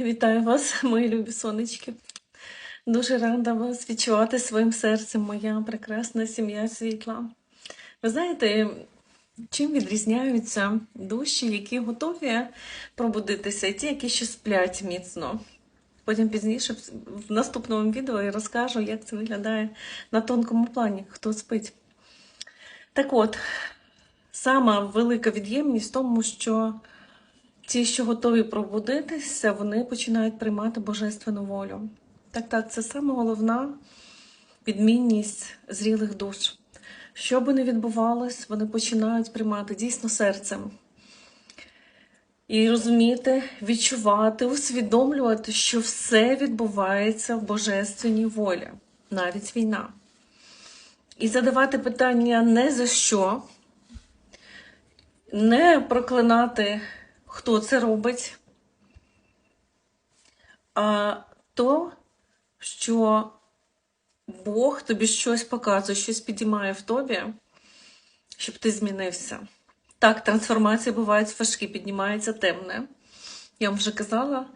Вітаю вас, мої любі сонечки. Дуже рада вас відчувати своїм серцем, моя прекрасна сім'я світла. Ви знаєте, чим відрізняються душі, які готові пробудитися, і ті, які ще сплять міцно. Потім пізніше в- наступному відео я розкажу, як це виглядає на тонкому плані, хто спить. Так от, сама велика від'ємність в тому, що Ті, що готові пробудитися, вони починають приймати божественну волю. Так, так, це саме головна відмінність зрілих душ. Що би не відбувалось, вони починають приймати дійсно серцем. І розуміти, відчувати, усвідомлювати, що все відбувається в божественній волі, навіть війна. І задавати питання не за що, не проклинати, хто це робить, а то, що Бог тобі щось показує, щось підіймає в тобі, щоб ти змінився. Так, трансформації бувають важкі, піднімається темне. Я вам вже казала,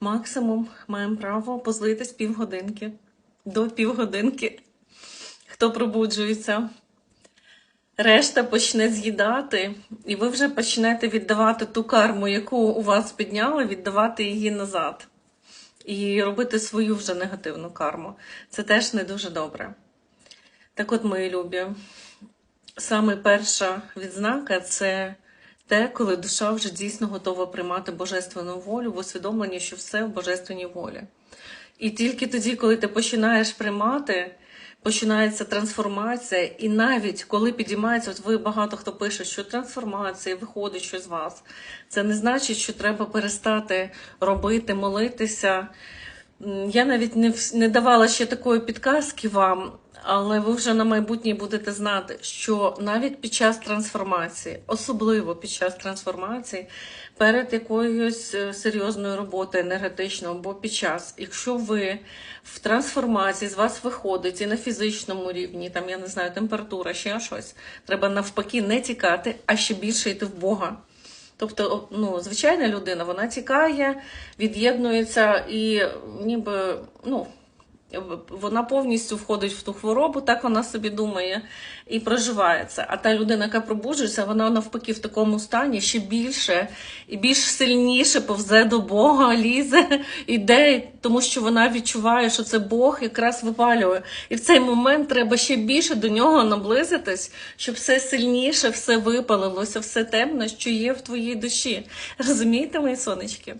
максимум маємо право позлитись півгодинки до півгодинки. Хто пробуджується, решта почне з'їдати, і ви вже почнете віддавати ту карму, яку у вас підняли, віддавати її назад. І робити свою вже негативну карму. Це теж не дуже добре. Так от, мої любі, саме перша відзнака це те, коли душа вже дійсно готова приймати божественну волю в усвідомленні, що все в божественній волі. І тільки тоді, коли ти починаєш приймати, починається трансформація, і навіть коли підіймається, от ви багато хто пише, що трансформація виходить щось з вас. Це не значить, що треба перестати робити, молитися. Я навіть не, не давала ще такої підказки вам, але ви вже на майбутнє будете знати, що навіть під час трансформації, особливо під час трансформації, перед якоюсь е, серйозною роботою енергетичною або під час, якщо ви в трансформації з вас виходить і на фізичному рівні, там я не знаю, температура, ще щось, треба навпаки не тікати, а ще більше йти в Бога. Тобто, ну, звичайна людина, вона тікає, від'єднується і ніби, ну, вона повністю входить в ту хворобу, так вона собі думає і проживає це. А та людина, яка пробуджується, вона навпаки в такому стані ще більше і більш сильніше повзе до Бога, лізе, іде, тому що вона відчуває, що це Бог якраз випалює. І в цей момент треба ще більше до нього наблизитись, щоб все сильніше, все випалилося, все темне, що є в твоїй душі. Розумієте, мої сонечки?